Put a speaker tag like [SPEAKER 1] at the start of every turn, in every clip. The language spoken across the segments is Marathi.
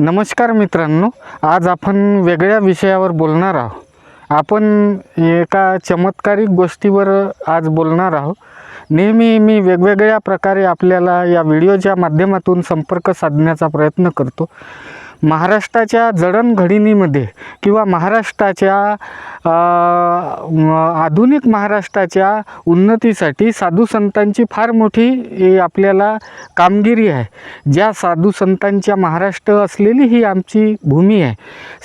[SPEAKER 1] नमस्कार मित्रांनो आज आपण वेगळ्या विषयावर बोलणार आहोत. आपण एका चमत्कारिक गोष्टीवर आज बोलणार आहोत. नेहमी मी वेगवेगळ्या प्रकारे आपल्याला या व्हिडिओच्या माध्यमातून संपर्क साधण्याचा प्रयत्न करतो. महाराष्ट्राच्या जडणघडणीमध्ये किंवा महाराष्ट्राच्या आधुनिक महाराष्ट्राच्या उन्नतीसाठी साधू संतांची फार मोठी आपल्याला कामगिरी आहे. ज्या साधू संतांच्या महाराष्ट्र असलेली ही आमची भूमी आहे.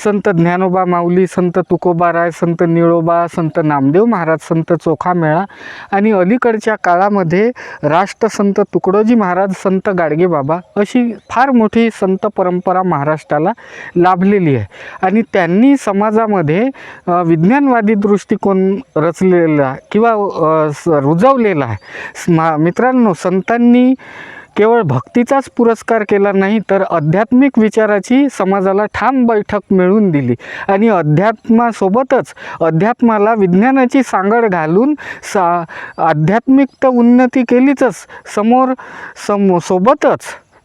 [SPEAKER 1] संत ज्ञानोबा माऊली संत तुकोबाराय संत निळोबा संत नामदेव महाराज संत चोखामेळा आणि अलीकडच्या काळामध्ये राष्ट्रसंत तुकडोजी महाराज संत गाडगेबाबा अशी फार मोठी संत परंपरा महाराष्ट्र महाराष्ट्राला लाभलेली आहे. आणि त्यांनी समाजामध्ये विज्ञानवादी दृष्टिकोन रचलेला किंवा रुजवलेला आहे. स्मा मित्रांनो संतांनी केवळ भक्तीचाच पुरस्कार केला नाही तर आध्यात्मिक विचाराची समाजाला ठाम बैठक मिळवून दिली. आणि अध्यात्मासोबतच अध्यात्माला विज्ञानाची सांगड घालून सा आध्यात्मिक तर उन्नती केलीच समोर सम सोबतच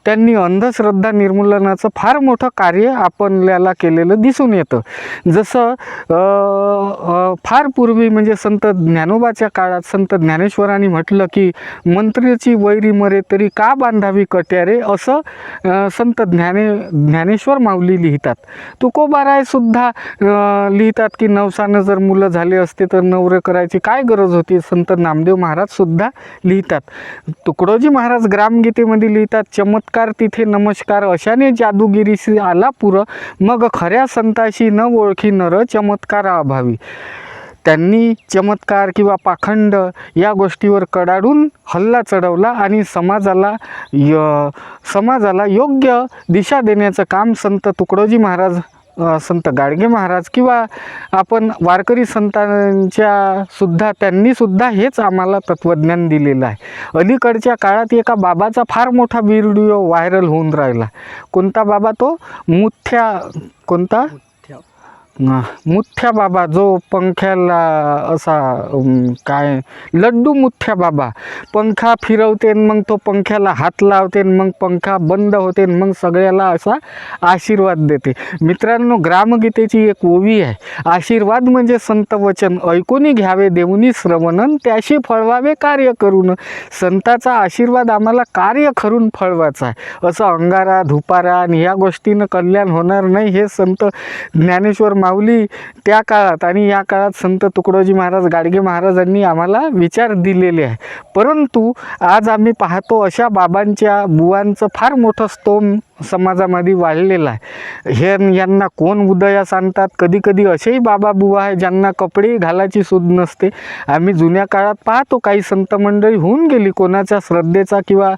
[SPEAKER 1] त्यांनी अंधश्रद्धा निर्मूलनाचं फार मोठं कार्य आपल्याला केलेलं दिसून येतं. जसं फार पूर्वी म्हणजे संत ज्ञानोबाच्या काळात संत ज्ञानेश्वरांनी म्हटलं की मंत्र्याची वैरी मरे तरी का बांधावी कट्यारे? असं संत ज्ञाने ज्ञानेश्वर माऊली लिहितात. तुकोबारायसुद्धा लिहितात की नवसानं जर मुलं झाले असते तर नवरे करायची काय गरज होती? संत नामदेव महाराजसुद्धा लिहितात. तुकडोजी महाराज ग्रामगीतेमध्ये लिहितात चमत्कार तिथे नमस्कार अशाने जादूगिरीशी आला पुरं. मग खऱ्या संताशी न ओळखी नर चमत्कार अभावी. त्यांनी चमत्कार किंवा पाखंड या गोष्टीवर कडाडून हल्ला चढवला आणि समाजाला य समाजाला योग्य दिशा देण्याचं काम संत तुकडोजी महाराज संत गाडगे महाराज किंवा आपण वारकरी संतांच्या सुद्धा त्यांनी सुद्धा हेच आम्हाला तत्त्वज्ञान दिलेलं आहे. अलीकडच्या काळात एका बाबाचा फार मोठा व्हिडिओ व्हायरल होऊन राहिला. कोणता बाबा तो? मुथ्या कोणता? मुठ्या मुथ्या बाबा जो पंख्याला असा काय लड्डू मुथ्या बाबा. पंखा फिरवते मग तो पंख्याला हात लावते मग पंखा बंद होते मग सगळ्याला असा आशीर्वाद देते. मित्रांनो ग्रामगीतेची एक ओवी आहे. आशीर्वाद म्हणजे संत वचन. घ्यावे देऊनी श्रवणन त्याशी फळवावे कार्य करून. संताचा आशीर्वाद आम्हाला कार्य करून फळवायचा आहे. असं अंगारा धुपारा आणि ह्या गोष्टीनं कल्याण होणार नाही हे संत ज्ञानेश्वर माऊली त्या काळात. आणि या काळात संत तुकडोजी महाराज गाडगे महाराजांनी आम्हाला विचार दिलेले आहे परंतु आज आम्ही पाहतो अशा बाबांच्या बुवांचं फार मोठं स्तोम समाजामध्ये वाढलेला आहे. हे यांना कोण उदयास आणतात कधी कधी असेही बाबा बुवा आहे ज्यांना कपडे घालायची सूद नसते. आम्ही जुन्या काळात पाहतो काही संत मंडळी होऊन गेली. कोणाच्या श्रद्धेचा किंवा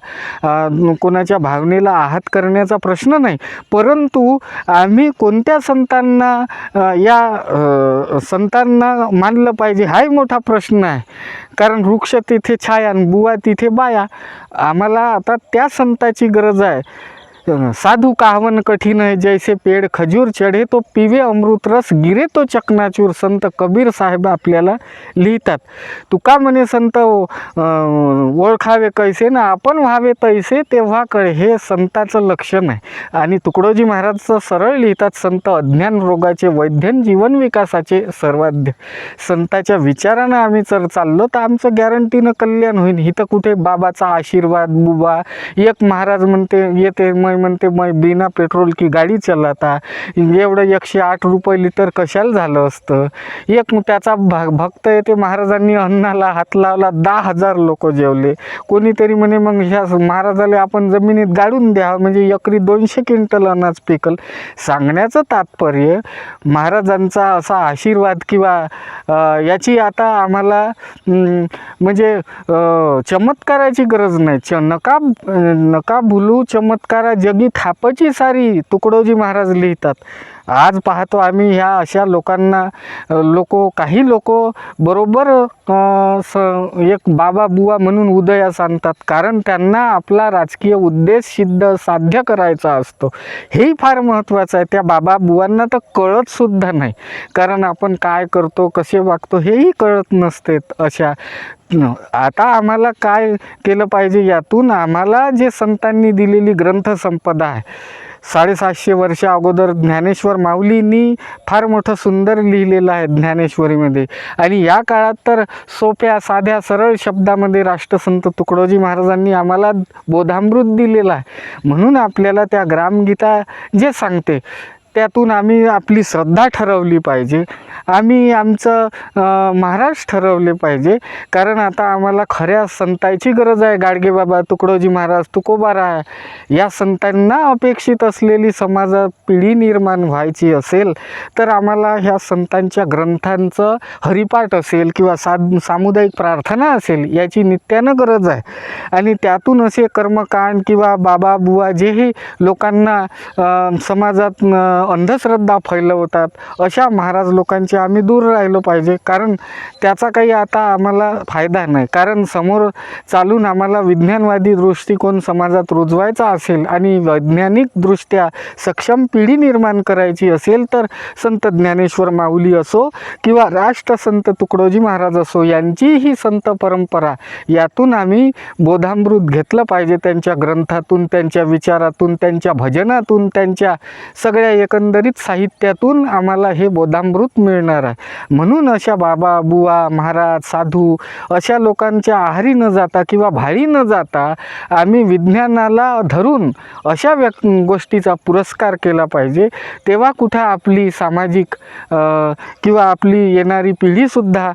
[SPEAKER 1] कोणाच्या भावनेला आहात करण्याचा प्रश्न नाही. परंतु आम्ही कोणत्या संतांना या संतांना मानलं पाहिजे हाही मोठा प्रश्न आहे. कारण वृक्ष तिथे छाया आणि बुवा तिथे बाया. आम्हाला आता त्या संताची गरज आहे. साधू काहवन कठीण है जैसे पेड़ खजूर चढे तो पिवे अमृत रस गिरे तो चकनाचूर संत कबीर साहेब आपल्याला लिहितात. तुका म्हणे संत ओळखावे कैसे ना आपण व्हावे तैसे तेव्हा कळे हे संताचं लक्षण आहे. आणि तुकडोजी महाराजचं सरळ लिहितात संत अज्ञान रोगाचे वैध्यन जीवन विकासाचे सर्वाध्य. संताच्या विचारानं आम्ही जर चाललो तर आमचं गॅरंटीनं कल्याण होईल इथं कुठे बाबाचा आशीर्वाद बुबा. एक महाराज म्हणते येते मग माय म्हणते मै बिना पेट्रोल की गाडी चलाता. एवढं एकशे आठ रुपये लिटर कशाला झालं असतं? एक त्याचा भ भक्त येते महाराजांनी अन्नाला हात लावला दहा हजार लोक जेवले. कोणीतरी म्हणे मग ह्या महाराजाला आपण जमिनीत गाडून द्या म्हणजे एकरी दोनशे क्विंटल अनाज पिकल. सांगण्याचं तात्पर्य महाराजांचा असा आशीर्वाद किंवा याची आता आम्हाला म्हणजे चमत्काराची गरज नाही. च नका नका भुलू चमत्कारा जगी थापची सारी तुकडोजी महाराज लिहितात. आज पाहतो आम्ही ह्या अशा लोकांना लोक काही लोक बरोबर स एक बाबा बुवा म्हणून उदयास आणतात कारण त्यांना आपला राजकीय उद्देश सिद्ध साध्य करायचा असतो. हेही फार महत्त्वाचं आहे. त्या बाबा बुवांना तर कळतसुद्धा नाही. कारण आपण काय करतो कसे वागतो हेही कळत नसते अशा. आता आम्हाला काय केलं पाहिजे यातून आम्हाला जे संतांनी दिलेली ग्रंथसंपदा आहे साडेसातशे वर्ष अगोदर ज्ञानेश्वर माऊलींनी फार मोठं सुंदर लिहिलेलं आहे ज्ञानेश्वरीमध्ये. आणि या काळात तर सोप्या साध्या सरळ शब्दामध्ये राष्ट्रसंत तुकडोजी महाराजांनी आम्हाला बोधामृत दिलेला आहे. म्हणून आपल्याला त्या ग्रामगीता जे सांगते त्यातून आम्ही आपली श्रद्धा ठरवली पाहिजे. आम्ही आमचं महाराज ठरवले पाहिजे. कारण आता आम्हाला खऱ्या संतांची गरज आहे. गाडगेबाबा तुकडोजी महाराज तुकोबारा या संतांना अपेक्षित असलेली समाजात पिढी निर्माण व्हायची असेल तर आम्हाला ह्या संतांच्या ग्रंथांचं हरिपाठ असेल किंवा सा सामुदायिक प्रार्थना असेल याची नित्यानं गरज आहे. आणि त्यातून असे कर्मकांड किंवा बाबा बुवा जेही लोकांना समाजात अंधश्रद्धा फैलवतात अशा महाराज लोकांची म्हणजे आम्ही दूर राहिलो पाहिजे. कारण त्याचा काही आता आम्हाला फायदा नाही. कारण समोर चालून आम्हाला विज्ञानवादी दृष्टिकोन समाजात रुजवायचा असेल आणि वैज्ञानिकदृष्ट्या सक्षम पिढी निर्माण करायची असेल तर संत ज्ञानेश्वर माऊली असो किंवा राष्ट्रसंत तुकडोजी महाराज असो यांची ही संत परंपरा यातून आम्ही बोधामृत घेतलं पाहिजे. त्यांच्या ग्रंथातून त्यांच्या विचारातून त्यांच्या भजनातून त्यांच्या सगळ्या एकंदरीत साहित्यातून आम्हाला हे बोधामृत मिळणार आहे. म्हणून अशा बाबा बुवा महाराज साधू अशा लोकांच्या आहारी न जाता किंवा भारी न जाता आम्ही विज्ञानाला धरून अशा व्यक् गोष्टीचा पुरस्कार केला पाहिजे. तेव्हा कुठं आपली सामाजिक किंवा आपली येणारी पिढीसुद्धा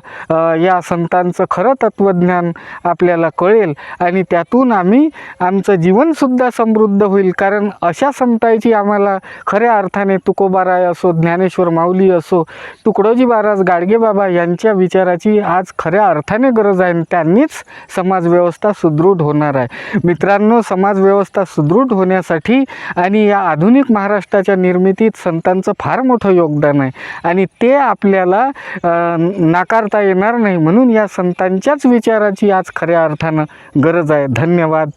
[SPEAKER 1] या संतांचं खरं तत्त्वज्ञान आपल्याला कळेल आणि त्यातून आम्ही आमचं जीवनसुद्धा समृद्ध होईल. कारण अशा संतांची आम्हाला खऱ्या अर्थाने तुकोबाराय असो ज्ञानेश्वर माऊली असो तुकडोजी महाराज गाडगेबाबा यांच्या विचाराची आज खऱ्या अर्थाने गरज आहे आणि त्यांनीच समाजव्यवस्था सुदृढ होणार आहे. मित्रांनो समाजव्यवस्था सुदृढ होण्यासाठी आणि या आधुनिक महाराष्ट्राच्या निर्मितीत संतांचं फार मोठं योगदान आहे आणि ते आपल्याला नाकारता येणार नाही म्हणून या संतांच्याच विचाराची आज खऱ्या अर्थानं गरज आहे. धन्यवाद.